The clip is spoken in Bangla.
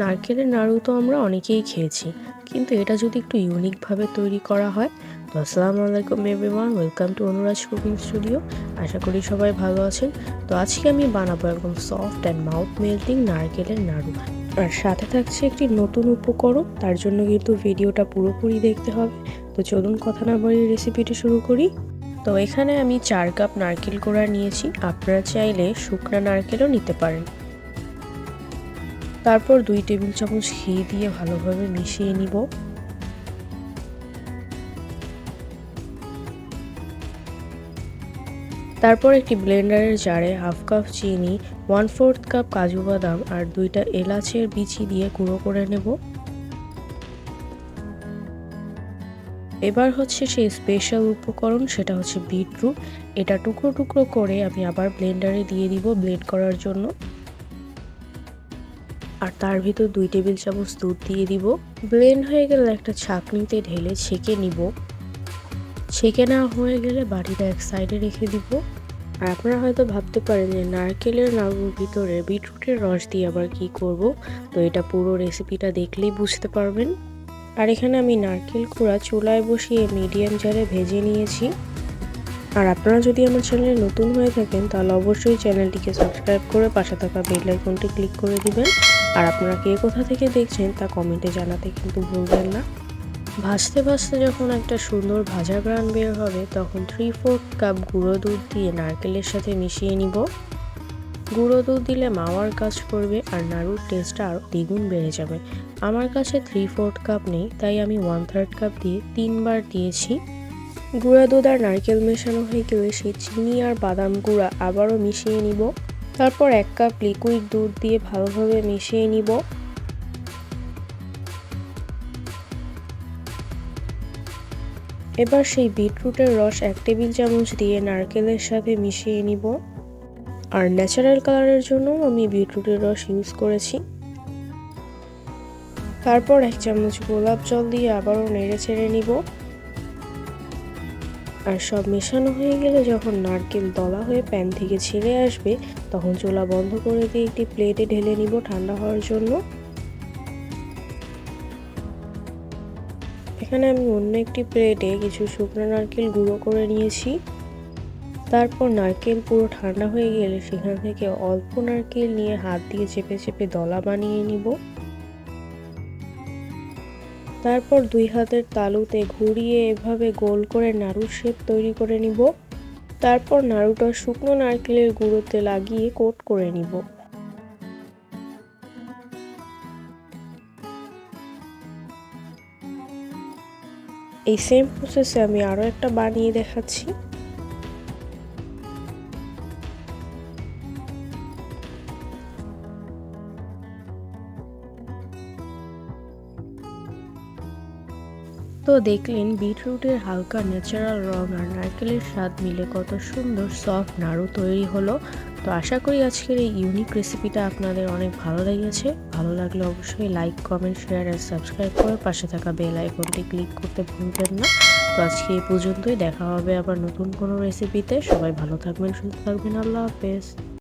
নারকেলের নাড়ু তো আমরা অনেকেই খেয়েছি, কিন্তু এটা যদি একটু ইউনিকভাবে তৈরি করা হয়, তো আসসালামু আলাইকুম everyone welcome to Anuraj cooking studio আশা করি সবাই ভালো আছেন। তো আজকে আমি বানাবো একদম সফট অ্যান্ড মাউথ মেল্টিং নারকেলের নাড়ু। আর সাথে থাকছে একটি নতুন উপকরণ, তার জন্য কিন্তু ভিডিওটা পুরোপুরি দেখতে হবে। তো চলুন কথা না বাড়িয়ে রেসিপিটি শুরু করি। তো এখানে আমি চার কাপ নারকেল কোড়া নিয়েছি। আপনারা চাইলে শুকনা নারকেলও নিতে পারেন। তারপর দুই টেবিল চামচ ঘি দিয়ে ভালোভাবে মিশিয়ে নিব। তারপর একটি ব্লেন্ডারের জারে হাফ কাপ চিনি, ওয়ান ফোর্থ কাপ কাজু বাদাম আর দুইটা এলাচের বিচি দিয়ে গুঁড়ো করে নেব। এবার হচ্ছে সেই স্পেশাল উপকরণ, সেটা হচ্ছে বিটরুট। এটা টুকরো টুকরো করে আমি আবার ব্লেন্ডারে দিয়ে দিব ব্লেন্ড করার জন্য। আর তার ভিতর দুই টেবিল চামচ দুধ দিয়ে দিব। ব্লেন্ড হয়ে গেলে একটা ছাঁকনিতে ঢেলে ছেঁকে নিব। ছেঁকে নেওয়া হয়ে গেলে বাড়িটা এক সাইডে রেখে দিব। আর আপনারা হয়তো ভাবতে পারেন যে নারকেলের নাড়ুর ভিতরে বিটরুটের রস দিয়ে আবার কি করব? তো এটা পুরো রেসিপিটা দেখলেই বুঝতে পারবেন। আর এখানে আমি নারকেল কুড়া চুলায় বসিয়ে মিডিয়াম জারে ভেজে নিয়েছি। আর আপনারা যদি আমার চ্যানেলে নতুন হয়ে থাকেন, তাহলে অবশ্যই চ্যানেলটিকে সাবস্ক্রাইব করে পাশে থাকা বেল আইকনটি ক্লিক করে দিবেন। আর আপনারা কে কোথা থেকে দেখছেন তা কমেন্টে জানাতে কিন্তু ভুলবেন না। ভাজতে ভাজতে যখন একটা সুন্দর ভাজা গ্রান বের হবে, তখন থ্রি ফোর্থ কাপ গুঁড়ো দুধ দিয়ে নারকেলের সাথে মিশিয়ে নিব। গুঁড়ো দুধ দিলে মাওয়ার কাজ করবে আর নাড়ুর টেস্টটা আরও দ্বিগুণ বেড়ে যাবে। আমার কাছে থ্রি ফোর্থ কাপ নেই, তাই আমি ওয়ান থার্ড কাপ দিয়ে তিনবার দিয়েছি। গুঁড়া দুধ আর নারকেল মেশানো হয়ে গেলে সেই চিনি আর বাদাম গুঁড়া আবারও মিশিয়ে নিব। তারপর এক কাপ লিকুইড দুধ দিয়ে ভালোভাবে মিশিয়ে নিব। এবার সেই বিটরুটের রস এক টেবিল চামচ দিয়ে নারকেলের সাথে মিশিয়ে নিব। আর ন্যাচারাল কালারের জন্য আমি বিটরুটের রস ইউজ করেছি। তারপর এক চামচ গোলাপ জল দিয়ে আবারও নেড়ে ছেড়ে নিব। আর সব মেশানো হয়ে গেলে যখন নারকেল দলা হয়ে প্যান থেকে ছেড়ে আসবে, তখন চুলা বন্ধ করে দিয়ে একটি প্লেটে ঢেলে নিব ঠান্ডা হওয়ার জন্য। এখানে আমি অন্য একটি প্লেটে কিছু শুকনো নারকেল গুঁড়ো করে নিয়েছি। তারপর নারকেল পুরো ঠান্ডা হয়ে গেলে সেখান থেকে অল্প নারকেল নিয়ে হাত দিয়ে চেপে চেপে দলা বানিয়ে নিব। তারপর দুই হাতের তালুতে ঘুরিয়ে এভাবে গোল করে নাড়ুর শেপ তৈরি করে নিব। তারপর নাড়ুটা শুকনো নারকেলের গুঁড়োতে লাগিয়ে কোট করে নিব। এই সেম প্রসেসে আমি আরও একটা বানিয়ে দেখাচ্ছি। তো দেখলেন বিটরুটের হালকা ন্যাচারাল রং আর নারকেলের স্বাদ মিলে কত সুন্দর সফট নাড়ু তৈরি হলো। তো আশা করি আজকের এই ইউনিক রেসিপিটা আপনাদের অনেক ভালো লেগেছে। ভালো লাগলে অবশ্যই লাইক কমেন্ট শেয়ার আর সাবস্ক্রাইব করে পাশে থাকা বেল আইকনটি ক্লিক করতে ভুলবেন না। তো আজকে এই পর্যন্তই। দেখা হবে আবার নতুন কোনো রেসিপিতে সবাই ভালো থাকবেন, সুস্থ থাকবেন। আল্লাহ হাফেজ।